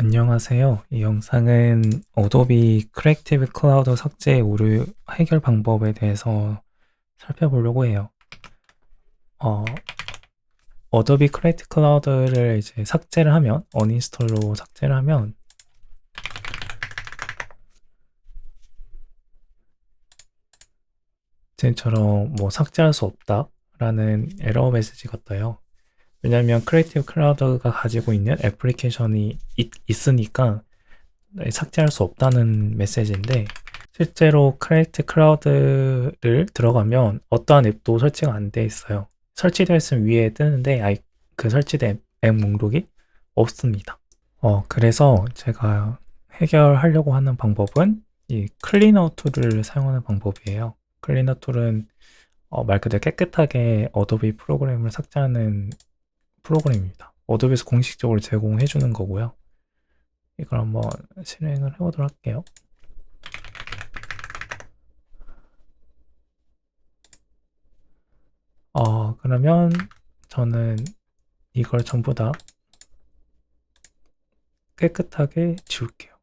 안녕하세요. 이 영상은 어도비 크리에이티브 클라우드 삭제 오류 해결 방법에 대해서 살펴보려고 해요. 어, 어도비 크리에이티브 클라우드를 이제 삭제를 하면, 어인스톨로 삭제를 하면, 쟤처럼 뭐 삭제할 수 없다라는 에러 메시지가 떠요. 왜냐면 크리에이티브 클라우드가 가지고 있는 애플리케이션이 있, 으니까 삭제할 수 없다는 메시지인데 실제로 크리에이티브 클라우드를 들어가면 어떠한 앱도 설치가 안 돼 있어요. 설치되어 있으면 위에 뜨는데 아이, 그 설치된 앱 목록이 없습니다. 어, 그래서 제가 해결하려고 하는 방법은 이 클리너 툴을 사용하는 방법이에요. 클리너 툴은 어, 말 그대로 깨끗하게 어도비 프로그램을 삭제하는 프로그램입니다. 어도비에서 공식적으로 제공해 주는 거고요. 이걸 한번 실행을 해보도록 할게요. 어, 그러면 저는 이걸 전부 다 깨끗하게 지울게요.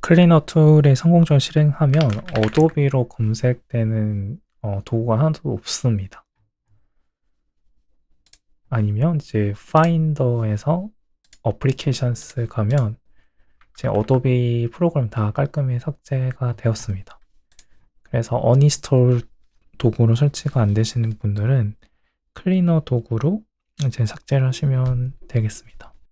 클리너 툴에 성공적으로 실행하면 어도비로 검색되는 어, 도구가 하나도 없습니다. 아니면 이제 파인더에서 어플리케이션스 가면 제 어도비 프로그램 다 깔끔히 삭제가 되었습니다. 그래서 어니스톨 도구로 설치가 안 되시는 분들은 클리너 도구로 이제 삭제를 하시면 되겠습니다.